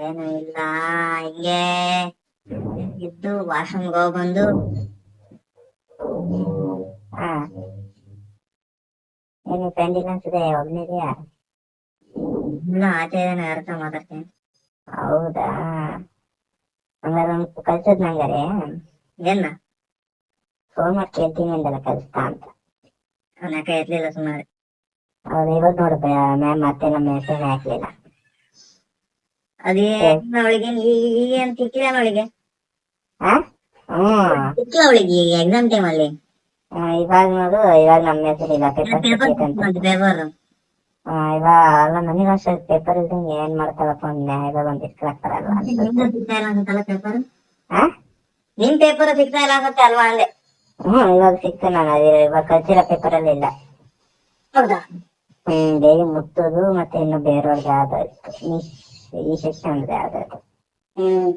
ಏನು ಇಲ್ಲ ಹಿಂಗೆ ಇದ್ದು ವಾಶ್ರೂಮ್ಗೆ ಹೋಗ್ ಬಂದು. ಹಾ. ಏನು ಫ್ರೆಂಡ್ ಇಲ್ಲ ಅನ್ಸಿದೆ ಒಬ್ನಿದ್ಯಾ ಇನ್ನು ಆಚೆ ಇದಾನೆ ಅರ್ಥ ಮಾತಾಡ್ತೀನಿ? ಹೌದಾ? ಹಂಗಾರೆ ಒಂದು ಕಳ್ಸದ್ ನಂಗಾರೆ. ಏನ ಫೋನ್ ಮಾಡಿ ಕೇಳ್ತೀನಿ ಅಂದಲ್ಲ, ಕಳಿಸ್ತಾ ಅಂತ. ಅವ್ನ ಇರ್ಲಿಲ್ಲ ಸುಮಾರು ಅವ್ರು ಇವಾಗ ನೋಡು ಮ್ಯಾಮ್ ಮತ್ತೆ ನಮ್ಮ ಹೆಸರು ಹಾಕ್ಲಿಲ್ಲ. ಅದೇ ಅವಳಿಗೆ ಈಗ ಅಂತ ಸಿಕ್ಕಿಲ್ಲ ಅವಳಿಗೆ? ಸಿಕ್ಕಿಲ್ಲ ಅವಳಿಗೆ ಈಗ ಎಕ್ಸಾಮ್ ಟೈಮ್ ಅಲ್ಲಿ? ಇವಾಗ ನೋಡು ಇವಾಗ ನಮ್ಮ ಹೆಸರು ಇಲ್ಲ ಪೇಪರ್ ಆ, ಇವಾಗ ಅಲ್ಲ ನನಗೆ ಅಷ್ಟೇ ಪೇಪರ್ ಇಲ್ದಂಗೆ ಏನ್ ಮಾಡ್ತಾರಪ್ಪ ಒಂದ್ ನ್ಯಾಯದಾಗ ಒಂದ್ ಇಟ್ಕೊಳಕ್ ಬರಲ್ಲ. ನಿಮ್ದು ಸಿಗ್ತಾ ಇಲ್ಲ ಪೇಪರ್ ನಿಮ್ ಪೇಪರ್ ಸಿಗ್ತಾ ಇಲ್ಲ ಅನ್ಸುತ್ತೆ ಅಲ್ವಾ ಅಂದೆ ಹ್ಮ್ ಇವಾಗ ಸಿಕ್ತು ನಾನು ಅದೇ ಇವಾಗ ಕಳ್ಸಿರೋ ಪೇಪರ್ ಅಲ್ಲಿ ಇಲ್ಲ. ಹೌದಾ? ಹ್ಮ್ ಡೈಲಿ ಮುಟ್ಟೋದು ಮತ್ತೆ ಇನ್ನು ಬೇರೆಯವ್ರಿಗೆ ಯಾವ್ದು ಇತ್ತು ಈ- ಈ ಸೆಕ್ಷನ್ ಯಾವ್ದು ಹ್ಮ್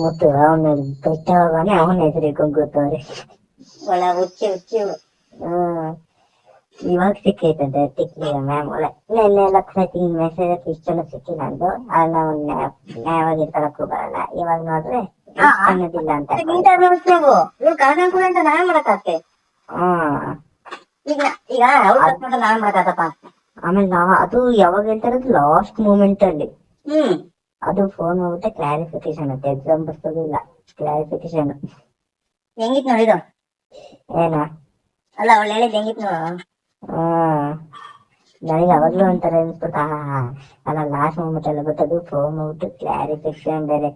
ಮುಟ್ಟು ಅವನು ಹೆಸರಿಗೆ ಒಳ ಹುಚ್ಚಿ ಇವ್ಳು. ಹ್ಮ್. ಇವಾಗ ಸಿಕ್ಕೈತಂತೆ ಸಿಕ್ಕಿಲ್ಲ ಮ್ಯಾಮ್ ಒಳ ನೆನ್ನೆ ಲಕ್ಷ ಮೆಸೇಜ್ ಇಷ್ಟೆಲ್ಲ ಸಿಕ್ಕಿ ನಂದು. ನ್ಯಾಯವಾಗಿ ಬರಲ್ಲ ಇವಾಗ ನೋಡ್ರೆ ಅನ್ನೋದಿಲ್ಲ ಅಂತ ಕೂಡ ನಾವೇ ಮಾಡಕ್ಕಾಗ್ತೆ ಹ್ಮ್. ಈಗ ಈಗ ಅವ್ರು ಕಳ್ಕೊಂಡ್ರೆ ನಾವೇ ಮಾಡಕ್ಕಾಗತ್ತಪ್ಪ ಆಮೇಲೆ ನಾವ್ ಅದು ಯಾವಾಗ ಹೇಳ್ತಾರ ಲಾಸ್ಟ್ ಮೂಮೆಂಟ್ ಅಲ್ಲಿ. ಅದು ಫೋನ್ ಹೋಗುತ್ತೆ ಕ್ಲಾರಿಫಿಕೇಶನ್ ಅಂತ ಎಕ್ಸಾಮ್ ಬರ್ಸೋದಿಲ್ಲ ಕ್ಲಾರಿಫಿಕೇಶನ್ ಹೆಂಗಿತ್ ನೋಡಿದು ಏನ? ಅಲ್ಲ ಅವಳು ಹೇಳಿದ್ ಹೆಂಗಿತ್ ನನಗೆ ಅವಾಗ್ಲೂ ಒಂಥರ ಅನ್ಸ್ಬಿಟ್ಟು ಅಲ್ಲ ಲಾಸ್ಟ್ ಮೂಮೆಂಟ್ ಎಲ್ಲ ಬಿಟ್ಟದು ಫೋನ್ ಹೋಗ್ಬಿಟ್ಟು ಕ್ಲಾರಿಫಿಕೇಶನ್ ಬೇರೆ?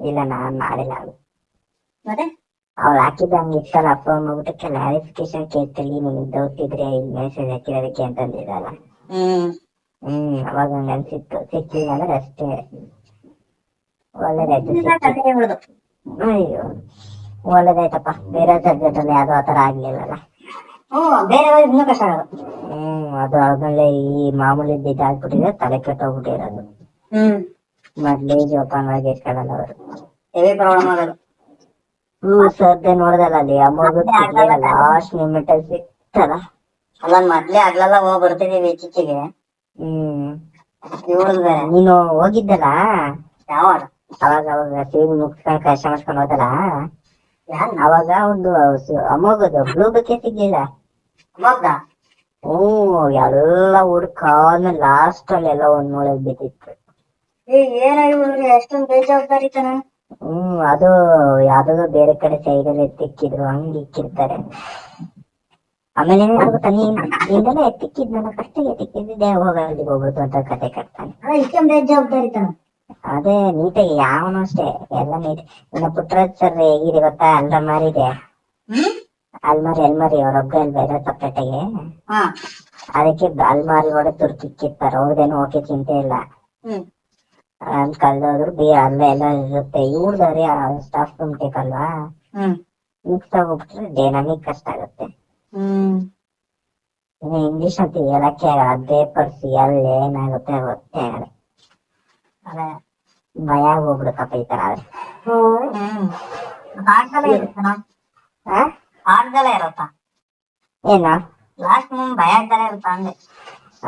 ಇಲ್ಲ ನಾನ್ ಮಾಡಿಲ್ಲ ಅದು. ಮತ್ತೆ? ಅವ್ಳು ಹಾಕಿದ್ದ ಹಂಗೆ ಇತ್ತಲ್ಲ ಫೋನ್ ಮಾಡ್ಬಿಟ್ಟು ಕ್ಲಾರಿಫಿಕೇಶನ್ ಕೇಳ್ತಿರ್ಲಿ ನಿಮ್ಗೆ ಡೌಟ್ ಇದ್ರೆ ಈ ಮೆಸೇಜ್ ಹಾಕಿರೋದಕ್ಕೆ ಅಂತಂದಿರಲ್ಲ ಹ್ಮ್. ಹ್ಮ್ ಅವಾಗ ಹಂಗ ಅನ್ಸಿತ್ತು ಸಿಕ್ಕಿಲ್ಲ ಅಂದ್ರೆ ಅಷ್ಟೇ ಒಳ್ಳೇದಾಯ್ತು ಅಯ್ಯೋ ಒಳ್ಳೇದಾಯ್ತಪ್ಪ ಬೇರೆ ಸಬ್ಜೆಕ್ಟ್ ಅಲ್ಲಿ ಯಾವ್ದು ಆತರ ಆಗ್ಲಿಲ್ಲಲ್ಲ. ಇನ್ನೂ ಕಷ್ಟ ಆಗೋದು. ಹ್ಮ್ ಅದು ಆದ್ಮೇಲೆ ಈ ಮಾಮೂಲಿ ಇದಾಗ್ಬಿಟ್ಟಿದೆ ತಲೆ ಕೆಟ್ಟೋಗ್ಬಿಟ್ಟಿರೋದು ಹ್ಮ್. ಮೊದ್ಲೇ ಜೋಪಾನ ಆಗಿ ಇಟ್ಕೊಳ್ಳಲ್ಲ ಅವರು. ಹೆವಿ ಪ್ರಾಬ್ಲಮ್ ಆಗೋದು. ಹ್ಮ್ ಸರ್ದೆ ನೋಡ್ದಲ್ಲ ಅಲ್ಲಿ ಅಮೌಂಟ್ ಸಿಗ್ಲಿಲ್ಲ ಲಾಸ್ಟ್ ನಿಮಿಟ್ ಅಲ್ಲಿ ಸಿಕ್ತಲ್ಲ. ಅಲ್ಲ ಮೊದ್ಲೇ ಆಗ್ಲೆಲ್ಲ ಹೋಗಿ ಬರ್ತಿದೀವಿ ಇತ್ತೀಚೆಗೆ. ಹ್ಮ್. ಇವಳು ಬೇರೆ ನೀನು ಹೋಗಿದ್ದಲ್ಲ? ಯಾವಾಗ? ಅವಾಗ ಅವಾಗ ಟಿವಿ ಮುಗಿಸ್ಕೊಂಡು ಕಷ್ಟ ಮಾಡ್ಸ್ಕೊಂಡು ಹೋದಲ್ಲ? ಯಾರು ಅವಾಗ ಒಂದು ಅಮೋಗದು ಬ್ಲೂ ಬಕ್ಕೆ ಸಿಗ್ಲಿಲ್ಲ ಅಮೋಗ ಹ್ಮ್ ಎಲ್ಲ ಹುಡ್ಕಾದ್ಮೇಲೆ ಲಾಸ್ಟ್ ಅಲ್ಲಿ ಎಲ್ಲ ಒಂದ್ ಮೂಳೆ ಬಿದ್ದಿತ್ತು. ಏ ಏನಾಗಿ ಎಷ್ಟೊಂದು ಹ್ಮ್ ಅದು ಯಾವ್ದೋ ಬೇರೆ ಕಡೆ ಸೈಡಲ್ಲಿ ತಿಕ್ಕಿದ್ರು ಹಂಗೆ ಇಕ್ಕಿರ್ತಾರೆ. ಆಮೇಲೆ ಏನಾದ್ರು ಗೊತ್ತಾ ನೀನ್ ನಿಂದಲೇ ಕಷ್ಟಕ್ಕೆ ಎತ್ತಿಕ್ಕಿದ್ದು ತಿಕ್ಕಿದ್ದೆ ಹೋಗ ಅಲ್ಲಿಗೆ ಹೋಗ್ಬಿಡ್ತು ಅಂತ ಕತೆ ಕಟ್ತಾನೆ. ಅಲ್ಲ ಇಷ್ಟೊಂದು ಬೇಜವಾಬ್ದಾರಿ ತನ ಅದೇ ನೀಟಾಗಿ ಯಾವನು ಅಷ್ಟೇ ಎಲ್ಲ ನೀಟ್ ನನ್ನ ಪುಟ್ಟರಾಜ್ ಸರ್ ಹೇಗಿದೆ ಗೊತ್ತಾ? ಅಲ್ಲ ಮಾರಿದೆ ಅಲ್ಮಾರಿ ಅಲ್ಮಾರಿ ಅವ್ರ ಒಬ್ಬ ಇರೋ ಸಪ್ರೇಟಾಗಿ ಹಾ. ಅದಕ್ಕೆ ಅಲ್ಮಾರಿ ಒಳಗೆ ತುರ್ಕಿಕ್ಕಿರ್ತಾರೆ ಅವ್ರದೇನು ಓಕೆ ಚಿಂತೆ ಇಲ್ಲ. ಅಂತ ಕಳ್ದೋದ್ರು ಬಿ ಅಲ್ಲೇ ಎಲ್ಲ ಇರುತ್ತೆ. ಇವ್ರದವ್ರಿ ಸ್ಟಾಫ್ ರೂಮ್ ಟೇಕಲ್ವಾ ಹ್ಮ್. ಮಿಕ್ಸ್ ಆಗೋಗ್ಬಿಟ್ರೆ ಡೇ ನಮಗ್ ಕಷ್ಟ ಆಗುತ್ತೆ. ಇಂಗ್ಲಿಷ್ ಅಂತ ಹೇಳಕ್ಕೆ ಆಗಲ್ಲ ಪೇಪರ್ಸ್ ಎಲ್ಲಿ ಏನಾಗುತ್ತೆ ಗೊತ್ತೇ ಆಗಲ್ಲ ಅದೇ ಭಯ ಹೋಗ್ಬಿಡುತ್ತಪ್ಪ ಈ ತರ ಆದ್ರೆ ಹ್ಮ್ ಆಗ್ದಲೇ ಇರುತ್ತನ ಆ? ಆಗ್ದಲೇ ಇರುತ್ತ ಏನ ಲಾಸ್ಟ್ ಮುಂದ್ ಭಯ ಆಗ್ದಲೇ ಇರುತ್ತ ಅಂದೆ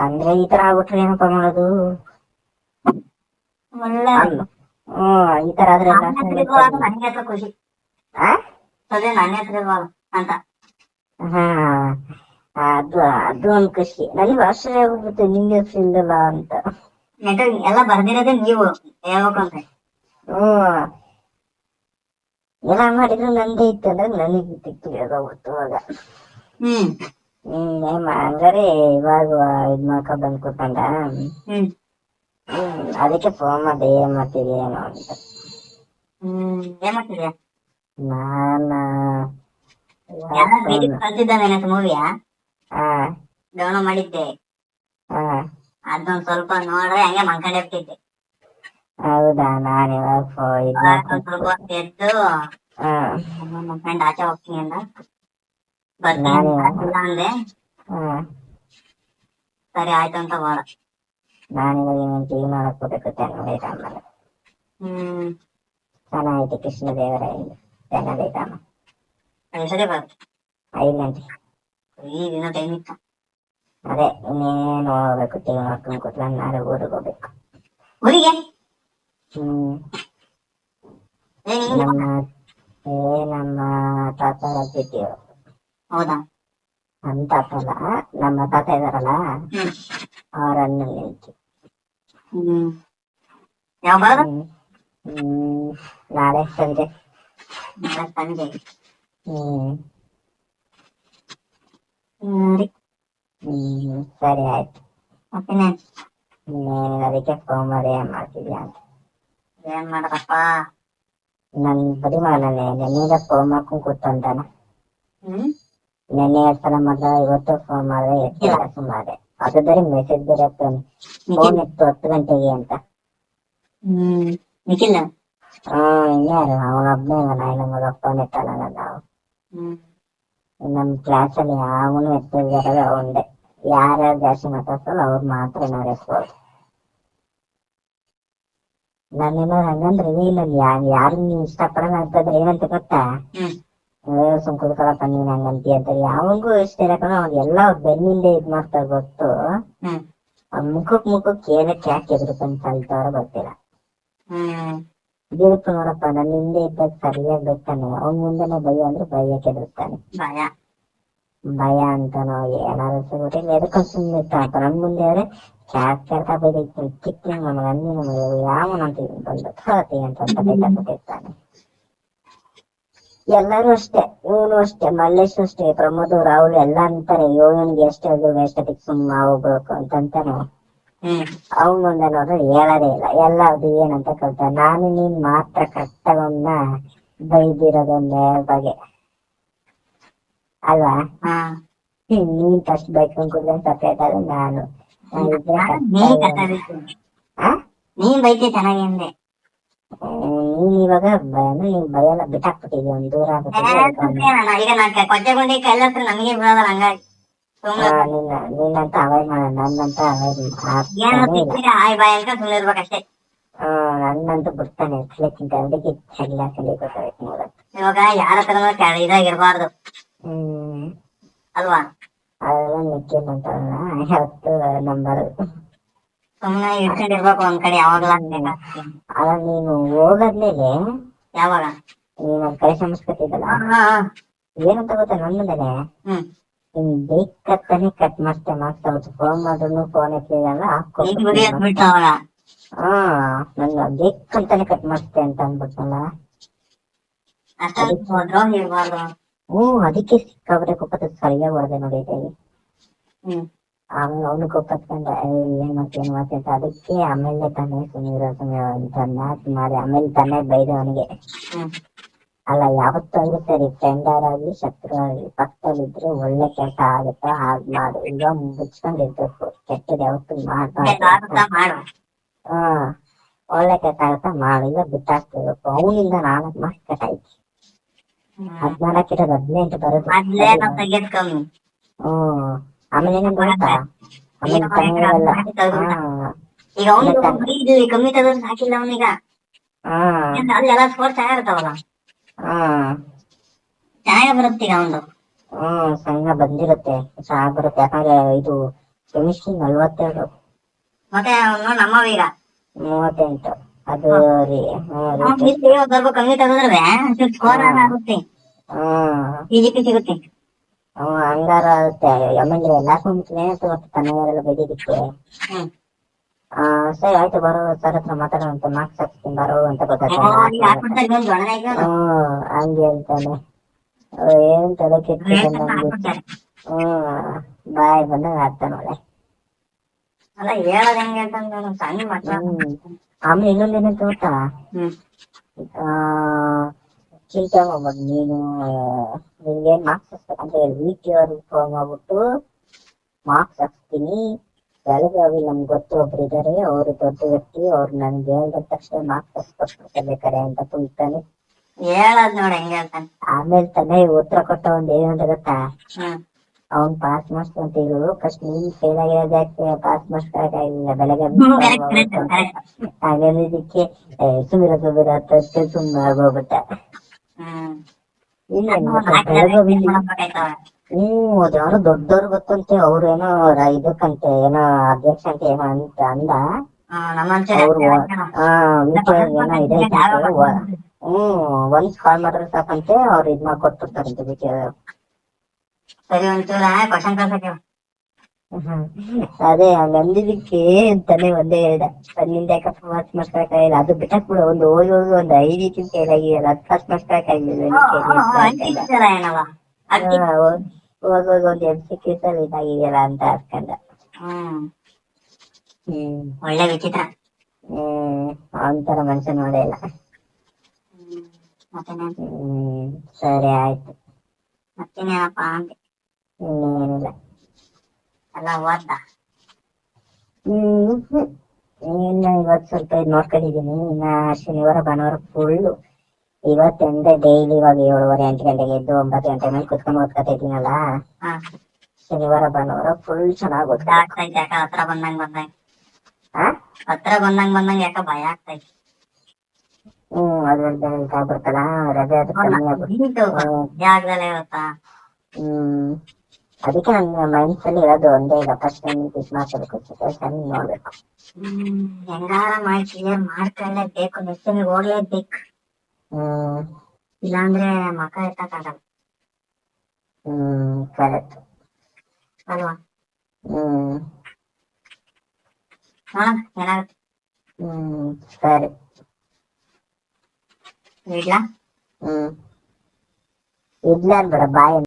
ಅಂದ್ರೆ ಈ ತರ ಆಗ್ಬಿಟ್ರೆ ಏನಪ್ಪ ಮಾಡೋದು ಒಳ್ಳೆ ಅಲ್ಲ ಹ್ಮ್ ಈ ತರ ಆದ್ರೆ ನನ್ನ ಹತ್ರ ಇಲ್ವಲ್ಲ ಅಂತ ನನಗೆ ಹತ್ರ ಖುಷಿ ಆ? ಅದೇ ನನ್ನ ಹತ್ರ ಇಲ್ವಲ್ಲ ಅಂತ ಹಾ ಅದು ಅದು ಒಂದ್ ಖುಷಿ. ನನಗೆ ಆಶ್ಚರ್ಯ ಆಗ್ಬಿಡುತ್ತೆ ನಿಂಗೆ ಇಲ್ಲಲ್ಲ ಅಂತ. ನೆಟ್ ಎಲ್ಲ ಬರ್ದಿರೋದೇ ನೀವು. ಹೇಳ್ಬೇಕು ಅಂತ ಹ್ಮ್. ಎಲ್ಲ ಮಾಡಿದ್ರು ನಂದೇ ಇತ್ತು ಅಂದ್ರೆ ನನಗೆ ತಿಕ್ಕಿರೋಗ್ಬಿಡ್ತು ಅವಾಗ. ಹ್ಮ್. ಹ್ಮ್ ಏನ್ ಮಾ- ಹಂಗಾರೆ ಇವಾಗ ಇದ್ ಮಾಡ್ಕೊ ಬಂದ್ ಕೂತ್ಕೊಂಡ. ಹ್ಮ್. ಅದಕ್ಕೆ ಫೋನ್ ಮಾಡಿ ಏನ್ ಮಾಡ್ತಿದ್ಯ ಏನೋ ಅಂತ. ಹ್ಮ್ ಏನ್ ಮಾಡ್ತಿದ್ಯಾ? ನಾನಾ ಮೂವಿಯಾ ಡೌನ್ಲೋಡ್ ಮಾಡಿದ್ದೆ. ಹಾ ಅದೊಂದ್ ಸ್ವಲ್ಪ ನೋಡ್ರೆ ಹಂಗೆ ಮಂಕಂಡೆ ಬಿಟ್ಟಿದ್ದೆ. ಹೌದಾ? ನಾನು ಇವಾಗ ಸ್ವಲ್ಪ ಹೊತ್ತು ಎದ್ದು ನಮ್ಮ ಫ್ರೆಂಡ್ ಆಚೆ ಹೋಗ್ತೀನಿ ಅಂದ. ಬರ್ತೀನಿ ಸರಿ ಆಯ್ತು ಅಂತ ಹೋದ. ನಾನು ಇವಾಗ ಇನ್ನೊಂದ್ ಟಿವಿ ನೋಡಕ್ ಹೋಗ್ಬೇಕು ಆಮೇಲೆ ಹ್ಮ್. ಚೆನ್ನಾಗೈತೆ ಕೃಷ್ಣ ದೇವರಾಯ ತೆನ್ನಡೈತಾಮ ಎಷ್ಟೇ ಬರುತ್ತೆ ಐದು ಗಂಟೆ ಈ ದಿನ ಟೈಮ್ ಇತ್ತು ಅದೇ ಇನ್ನೇನು ಹೋಗ್ಬೇಕು ಟಿವಿ ನೋಡ್ಕೊಂಡು ಕೂತ್ಕೊಂಡು ನಾಳೆ ಊರಿಗೆ ಹೋಗ್ಬೇಕು ಊರಿಗೆ ಹ್ಮ್ ಏನ್ ಹಿಂಗೆ? ನಮ್ಮ ಏ ನಮ್ಮ ತಾತ ಅಜ್ಜಿತಿಯು ಹೌದಾ ನಮ್ಮ ತಾತ ಅಲ್ಲ ನಮ್ಮ ತಾತ ಇದಾರಲ್ಲ ಹ್ಮ್ ಅವ್ರ ಅಣ್ಣನ ಹೆಂಡ್ತಿ. ಹ್ಮ್ ಯಾವ ಬರೋದು ಹ್ಮ್ ಹ್ಮ್ ನಾಳೆ ಸಂಜೆ ನಾಳೆ ಸಂಜೆ ಹ್ಮ್ ಹ್ಮ್ ರೀ. ಹ್ಮ್ ಸರಿ ಆಯ್ತು ಮತ್ತಿನ್ನೇನ್ ನೀನ್ ಅದಕ್ಕೆ ಫೋನ್ ಮಾಡಿ ಏನ್ ಮಾಡ್ತಿದ್ಯಾ ಅಂತ ಏನ್ ಮಾಡದಪ್ಪ ನನ್ ಬರೀ ಮಾಡಲ್ಲ ನೆನ್ನೆಗ ಫೋನ್ ಮಾಡ್ಕೊಂಡ್ ಕೂತ್ಕೊಂತಾನ ಹ್ಮ್. ನೆನ್ನೆ ಎರಡ್ ಸಲ ಮಾಡ್ದ ಇವತ್ತು ಫೋನ್ ಮಾಡಿದೆ ಎತ್ತಿಲ್ಲ ಸುಮ್ಮನೆ ಅದು ಬೇರೆ ಮೆಸೇಜ್ ಬೇರೆ ಹಾಕ್ತಾನೆ ಫೋನ್ ಎತ್ತು ಹತ್ತು ಗಂಟೆಗೆ ಅಂತ ಹ್ಮ್ ನಿಖಿಲ್? ಹಾ ಇನ್ಯಾರು ಅವನೊಬ್ನೇ ನಾಯಿನ ಮಗ ಫೋನ್ ಎತ್ತಲ್ಲ ನಾವು ಹ್ಮ್ ನಮ್ ಕ್ಲಾಸ್ ಅಲ್ಲಿ ಯಾವನು ಎತ್ತಿದ್ದಾರೆ ಅವಂದೆ ಯಾರ್ಯಾರು ಜಾಸ್ತಿ ಮಾತಾಡ್ತಾರೋ ಅವ್ರು ಮಾತ್ರ ನಡೆಸ್ಬೋದು ನಾನೇನೋ ಹಂಗಂದ್ರೆ ಇಲ್ಲ ಯಾರು ನೀವು ಇಷ್ಟಪಡಲ್ಲ ಅಂತಂದ್ರೆ ಏನಂತ ಗೊತ್ತಾ? ಸುಮ್ ಕುತ್ಕೊಳಪ್ಪ ನೀನ್ ಹಂಗಂತಿ ಅಂತ. ಯಾವಂಗೂ ಇಷ್ಟ ಇರಕಲ್ಲ ಅವ್ನ್ ಎಲ್ಲ ಬೆನ್ನಿಂದ ಇದ್ ಮಾಡ್ತಾರೆ ಗೊತ್ತು. ಮುಖಕ್ ಮುಖಕ್ ಏನಕ್ಕೆ ಯಾಕೆ ಎದುರ್ಕೊಂಡ್ ಕಲ್ತಾರ ಗೊತ್ತಿಲ್ಲ. ಇದಿರುತ್ತೆ ನೋಡಪ್ಪ ನನ್ನ ಹಿಂದೆ ಇದ್ದಾಗ ಸರಿಯಾಗಿ ಬರ್ತಾನೆ ಅವ್ನ ಮುಂದೆನೆ ಭಯ ಅಂದ್ರೆ ಭಯಕ್ಕೆ ಬಿಡ್ತಾನೆ ಭಯ. ಭಯ ಅಂತಾನೋ ಏನಾದ್ರು ಸಿಗುತ್ತೆ ಎದಕ್ಕೆ ಸುಮ್ಮನೆ ಇರ್ತಾನಪ್ಪ ನನ್ ಮುಂದೆ ಅವ್ರೆ ಕ್ಯಾಕ್ ಕ್ಯಾಕ ಬೈದೈತಿ ಚಿಕ್ಕ ನಮ್ಮ ನನ್ನಿನ ಯಾವನಂತ ಬಂದು ಥಾತಿ ಅಂತ ಅಂತ ಬೈದಾಕ್ಬಿಟ್ಟಿರ್ತಾನೆ ಎಲ್ಲರೂ ಅಷ್ಟೇ ಇವನು ಅಷ್ಟೇ ಮಲ್ಲೇಶ್ ಅಷ್ಟೇ ಪ್ರಮೋದ್ ರಾಹುಲ್ ಎಲ್ಲ ಅಂತಾರೆ. ಇವನಿಗೆ ಎಷ್ಟು ಅದು ಎಷ್ಟೊತ್ತಿಗೆ ಸುಮ್ಮ ಹೋಗ್ಬೇಕು ಅಂತಂತಾನೆ ಅವ್ನ ಮುಂದೆ ನೋಡ್ರೆ ಹೇಳದೇ ಇಲ್ಲ. ಎಲ್ಲ ಅದು ಏನಂತ ಕಲ್ತ. ನಾನು ನೀನ್ ಮಾತ್ರ ಕರೆಕ್ಟಾಗವನ್ನ ಬೈದಿರೋದೊಂದೇ ಬಗೆ ಅಲ್ವಾ? ನೀನ್ ಫಸ್ಟ್ ಬೈಕೊಂಡ್ ಸಪ್ರೇಟ್ ಆದ್ರೆ ನಾನು. ನೀನ್ ಕಷ್ಟ ಕಷ್ಟ? ನೀನ್ ಬೈತಿ ಚೆನ್ನಾಗಿ ಅಂದೆ. ನೀನ್ ಇವಾಗ ಅಂದ್ರೆ ನೀನ್ ಭಯ ಬಿಟ್ಟಾಕ್ಬಿಟ್ಟಿದ್ಯ? ಒಂದ್ ದೂರ ಆಗ್ಬಿಟ್ಟಿದ್ಯ? ಈಗ ನಾ ಕೊಚ್ಚಗುಂಡಿ ಕೈಲ ಹತ್ರ ನಮಗೆ ಹಂಗಾಗಿ ನಿನ್ನಂತ ಅವಾಯ್ಡ್ ನನ್ನಂತ ಅವಾಯ್ಡ್ ಸುಮ್ಮನೆ ನನ್ನಂತೂ ಬಿಡ್ತಾನೆ ಇರ್ಲಿಕ್ಕಿಂತ ಅದಕ್ಕೆ ಎಲ್ಲ ಕಲಿಬೇಕು ನೋಡಕ್ ಇವಾಗ ಯಾರ ಹತ್ರನೂ ಕ- ಇದಾಗಿರ್ಬಾರ್ದು. ಹ್ಮ್. ಅಲ್ವಾ? ಅದೆಲ್ಲ ಯಾವತ್ತು ನಂಬರ್. ಇಟ್ಕೊಂಡಿರ್ಬೇಕು ಒಂದ್ ಕಡೆ ಯಾವಾಗ್ಲ ಅಲ್ಲ ನೀನು ಹೋಗದ್ಮೇಲೆ ಯಾವಾಗ? ನೀನ್ ಒಂದ್ ಸಂಸ್ಕೃತಿ. ಏನಂತ ಗೊತ್ತಾ ನನ್ನದೇನೆ ಹ್ಮ್. ನಿನ್ ಬೇಕತ್ತಾನೆ ಕಟ್ ಮಾಡ್ತಾ ಮಾಡ್ತಾ ಹೋಗ್ತು ಫೋನ್ ಮಾಡಿದ್ರು ಫೋನ್ ಎತ್ತಲಿಲ್ಲ ಹಾ ನನ್ನ ಬೇಕಂತಾನೆ ಕಟ್ ಮಾಡ್ತೆ ಅಂತ ಇರ್ಬಾರ್ದು ಹ್ಮ್ ಅದಕ್ಕೆ ಸಿಕ್ಕಾಬಿಟ್ಟೆ ಕೊಪ್ಪತ್ತ ಸರಿಯಾಗಿ ಹೊಡೆದೆ ನೋಡಿ ಹ್ಮ್. ಆಮೇಲೆ ಅವನು ಕೊಪ್ಪತ್ಕೊಂಡ ಏನ್ ಮಾಡ್ತೀನಿ ಏನ್ ಮಾಡ್ತೀನಿ ಅಂತ ಅದಕ್ಕೆ ಆಮೇಲೆ ತಾನೇ ಸುಮ್ಮನೆ ಸುಮ್ಮನೆ ಅಂತ ಮ್ಯಾಚ್ ಮಾಡಿ ಆಮೇಲೆ ತಾನೇ ಬೈದ ಅವನಿಗೆ. ಅಲ್ಲ ಯಾವತ್ತಾದ್ರೂ ಸರಿ ಫ್ರೆಂಡರ್ ಆಗ್ಲಿ ಶತ್ರು ಆಗ್ಲಿ ಪಕ್ಕದಲ್ಲಿದ್ರೆ ಒಳ್ಳೆ ಕೆಲಸ ಆಗುತ್ತಾ ಹಾಗ್ ಮಾಡು. ಈಗ ಮುಚ್ಕೊಂಡ್ ಕೆಟ್ಟದ ಯಾವತ್ತು ಮಾಡ್ಬಾರ್ದು ಮಾಡು. ಹಾ ಒಳ್ಳೆ ಕೆಲಸ ಆಗುತ್ತೆ ಮಾಡು. ಇಲ್ಲ ಬಿಟ್ಟಾಕ್ತಿರ್ಬೇಕು ಅವನಿಂದ ನಾಲ್ಕು ಮಾರ್ಕ್ಸ್ ಕಟ್ ಆಯ್ತು. ಹದ್ನಾಲ್ಕು ಇರೋದು ಹದಿನೆಂಟು ಬರೋದು. ಹ್ಮ್. ಆಮೇಲೆ ಏನ ಗೊತ್ತಾ ಆಮೇಲೆ. ಹಾ. ಈಗ ಅವ್ನಿಗೆ ಕಮ್ಮಿ ತೆಗೆದ್ರೆ ಹಾಕಿಲ್ಲ ಅವನೀಗ. ಹಾ. ಅಲ್ಲೆಲ್ಲ ಸ್ಪೋರ್ಟ್ಸ್ ಚೆನ್ನಾಗಿರ್ತಾವಲ್ಲ ಚೆನ್ನಾಗಿ ಬರುತ್ತೆ ಈಗ ಅವನು ಹ್ಮ್ ಸಂಘ ಬಂದಿರುತ್ತೆ. ಚೆನ್ನಾಗ್ ಬರುತ್ತೆ. ಯಾಕಂದ್ರೆ ಇದು ಕೆಮಿಸ್ಟ್ರಿ ನಲ್ವತ್ತೆರಡು. ಮತ್ತೆ ಅವ್ನು ನಮ್ಮವ ಈಗ ಮೂವತ್ತೆಂಟು. ಅದು ಸ್ವಲ್ಪ ಕಮ್ಮಿ ತೆಗೆದ್ರೆ ಸ್ಕೋರ್ ಆಗುತ್ತೆ. ಹ್ಮ್ ಪಿ ಜಿ ಪಿ ಸಿಗುತ್ತೆ ಹಂಗಾರ ಆಗುತ್ತೆ. ಆಮೇಲೆ ಎಲ್ಲಾ ಎ ಎಲ್ಲ ಆ ಸರಿ ಆಯ್ತು ಬರೋ ಸರ್ ಹತ್ರ ಮಾತಾಡೋಣ ಮಾರ್ಕ್ಸ್ ಹಾಕ್ತೀನಿ ಬರೋ ಅಂತ ಗೊತ್ತಾಗ್ತದೆ ಹಂಗೆ ಅಂತಾನೆ. ಅವ್ ಏನ್ ತಲೆ ಕೆಟ್ಟಿದೆ. ಹ್ಮ್ ಬಾಯ್ ಬಂದಂಗ ಆಗ್ತಾನ ಒಳ್ಳೆ ಆಮೇಲೆ ಇನ್ನೊಂದ್ ಏನಂತ ಗೊತ್ತಾ? ಚಿಂತೆ ಮಾಡ್ಬೋದು ನೀನು ನಿನ್ಗೇನ್ ಮಾರ್ಕ್ಸ್ ಹಾಕ್ಸ್ಬೇಕಂತ ಹೇಳಿ ವೀಕ್ ಫೋನ್ ಮಾಡ್ಬಿಟ್ಟು ಮಾರ್ಕ್ಸ್ ಹಾಕ್ತೀನಿ ಬೆಳಗಾವಿ ನಮ್ಗೆ ಗೊತ್ತು ಒಬ್ರು ಇದಾರೆ ಅವ್ರು ದೊಡ್ಡ ವ್ಯಕ್ತಿ ಅವ್ರು ನನ್ಗೆ ಹೇಳಿದ ತಕ್ಷಣ ಹಾಕ್ಸ್ಕೊಟ್ಬಿಡ್ತಾರೆ ಬೇಕಾರೆ ಅಂತ ತುಂಬ್ತಾನೆ ಹೇಳದ್ ನೋಡಿ ಹೆಂಗೆ ಆಮೇಲೆ ತಾನೇ ಉತ್ತರ ಕೊಟ್ಟ ಒಂದ್ ಏನಂತ ಗೊತ್ತಾ? ಅವ್ನ್ ಪಾಸ್ ಮಾರ್ಕ್ಸ್ ಅಂತ ಹೇಳು ಫಸ್ಟ್ ನೀನ್ ಫೇಲ್ ಆಗಿರೋದಕ್ಕೆ ಪಾಸ್ ಮಾರ್ಕ್ಸ್ ಆಗಿಲ್ಲ ಬೆಳಗ್ಗೆ ಆಮೇಲೆ. ಹಾಗಾಗಿ ಇದಕ್ಕೆ ಸುಮಿರ ಸುಮಿರ ಅಂತ ಸುಮ್ಮನೆ ಆಗೋಗ್ಬಿಟ್ಟ ಹ್ಮ್. ಹ್ಮ್ ಅದ್ ದೊಡ್ಡವ್ರು ಗೊತ್ತಂತೆ ಅವ್ರೇನೋ ಇದಕ್ಕಂತೆ ಏನೋ ಅಧ್ಯಕ್ಷ ಅಂತ ಏನೋ ಅಂತ. ಅಂದ ಹ್ಮ್ ಒಂದ್ ಕಾಲ್ ಮಾಡಿದ್ರೆ ಸಾಕಂತೆ ಅವ್ರು ಇದ್ ಮಾಡ್ಕೊಟ್ಬಿಡ್ತಾರಂತೆ ವಿಷಯ ಸರಿ ಒಂಚೂರ ಕ್ವಶನ್ ಕಳ್ಸಕ್ಕೆ. ಅದೇ ನಂದಿದಕ್ಕೆ ಅಂತಾನೆ ಒಂದೇ ಹೇಳ್ದ. ತನ್ನಿಂದ ಯಾಕಪ್ಪ ಮಾರ್ಕ್ಸ್ ಮಾಡ್ಕೊಳಕ್ಕಾಗಿಲ್ಲ ಅದು ಬಿಟ್ಟಕ್ ಒಂದು ಹೋಗಿ ಹೋಗಿ ಒಂದು ಐದು ರೀತಿ ಕೇಳಾಗಿಲ್ಲ ಅದು ಪಾಸ್ ಮಾಡ್ಕೊಳಕ್ಕಾಗಿಲ್ಲ ಅಂತಿದ್ದೀರ ಎಕ್ಸಿಕ್ಯೂಸ್ ಅಲ್ಲಿ ಇದಾಗಿದೆಯಲ್ಲ ಅಂತ ಅನ್ಕೊಂಡ. ಹ್ಮ್. ಹ್ಮ್ ಒಳ್ಳೆ ವಿಚಿತ್ರ. ಹ್ಮ್ ಅವನ್ ಮನುಷ್ಯ ನೋಡೇ ಇಲ್ಲ. ಮತ್ತೆ ಹ್ಮ್ ಸರಿ ಆಯ್ತು. ಮತ್ತೇನೇನಪ್ಪ ಅಂದೆ ಇನ್ನೇನಿಲ್ಲ. ಎಲ್ಲ ಓದ್ದ ಹ್ಮ್. ಇನ್ನ ಇವತ್ ಸ್ವಲ್ಪ ಇದ್ ನೋಡ್ಕೊಂಡಿದೀನಿ. ಇನ್ನ ಶನಿವಾರ ಭಾನುವಾರ ಫುಲ್ಲು ಇವತ್ತಿಂದ ಡೈಲಿ ಇವಾಗ ಏಳುವರೆ ಎಂಟು ಗಂಟೆಗೆ ಎದ್ದು ಒಂಬತ್ತು ಗಂಟೆ ಮೇಲೆ ಕುತ್ಕೊಂಡು ಓದ್ಕೊತಾ ಇದೀನಲ್ಲ ಶನಿವಾರ ಭಾನುವಾರ ಫುಲ್ ಚೆನ್ನಾಗಿ ಓದ್ತಾ ಆಗ್ತೈತೆ ಯಾಕ? ಹತ್ರ ಬಂದಂಗ್ ಬಂದಂಗ್. ಹತ್ರ ಬಂದಂಗ್ ಬಂದಂಗ್ ಯಾಕ ಭಯ ಆಗ್ತೈತಿ? ಹ್ಮ್ ಅದ್ರಲ್ಲಿ ಇದಾಗ್ಬಿಡ್ತಲ್ಲ ರಜೆ ಅದು ಕಮ್ಮಿ ಆಗ್ಬಿಡ್ತು ನಿಂತು ಹ್ಮ್. ಅದಕ್ಕೆ ನನ್ನ ಮೈಂಡ್ಸ್ ಅಲ್ಲಿ ಇರೋದು ಒಂದೇ ಈಗ ಫಸ್ಟ್ ಟೈಮ್ ಇದು ಮಾಡ್ಕೋಬೇಕು ಸಿಚುವೇಶನ್ ನೋಡ್ಬೇಕು. ಹೆಂಗಾರ ಮಾಡಿ ಕ್ಲಿಯರ್ ಮಾಡ್ಕೊಳ್ಳೇಬೇಕು ನೆಕ್ಸ್ಟ್ ಹೋಗ್ಲೇಬೇಕು ಹ್ಮ್ ಇಲ್ಲಾಂದ್ರೆ ಮಕ ಎತ್ತಕ್ಕಾಗಲ್ಲ ಹ್ಮ್ ಕರೆಕ್ಟ್ ಅಲ್ವಾ? ಹ್ಮ್. ನೋಡೋಣ ಏನಾಗುತ್ತೆ? ಹ್ಮ್ ಸರಿ. ಇಡ್ಲಾ? ಹ್ಮ್. ಇಡ್ಲ ಅನ್ಬೇಡ ಬಾಯ್